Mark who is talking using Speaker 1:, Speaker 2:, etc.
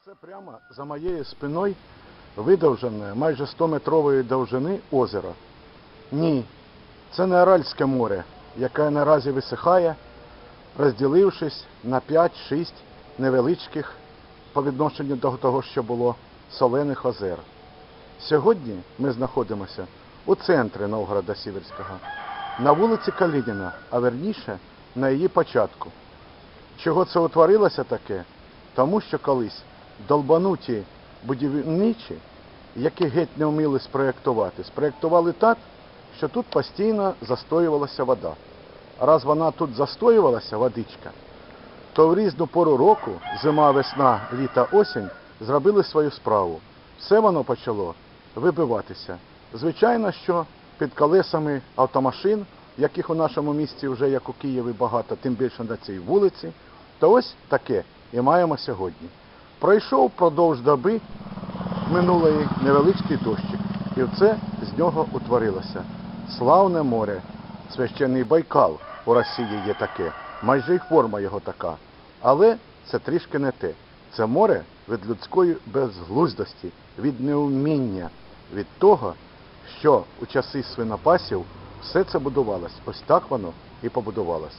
Speaker 1: Це прямо за моєю спиною видовжене майже 100-метрової довжини озеро. Ні, це не Аральське море, яке наразі висихає, розділившись на 5-6 невеличких по відношенню до того, що було солених озер. Сьогодні ми знаходимося у центрі Новгорода Сіверського, на вулиці Калініна, а верніше на її початку. Чого це утворилося таке? Тому що колись долбануті будівничі, які геть не вміли спроєктувати, спроєктували так, що тут постійно застоювалася вода. Раз вона тут застоювалася, водичка, то в різну пору року, зима, весна, літа, осінь, зробили свою справу. Все воно почало вибиватися. Звичайно, що під колесами автомашин, яких у нашому місті вже як у Києві багато, тим більше на цій вулиці, то ось таке і маємо сьогодні. Пройшов впродовж доби минулої невеличкий дощик, і це з нього утворилося. Славне море, священний Байкал у Росії є таке, майже й форма його така. Але це трішки не те. Це море від людської безглуздості, від неуміння, від того, що у часи свинопасів все це будувалось. Ось так воно і побудувалось.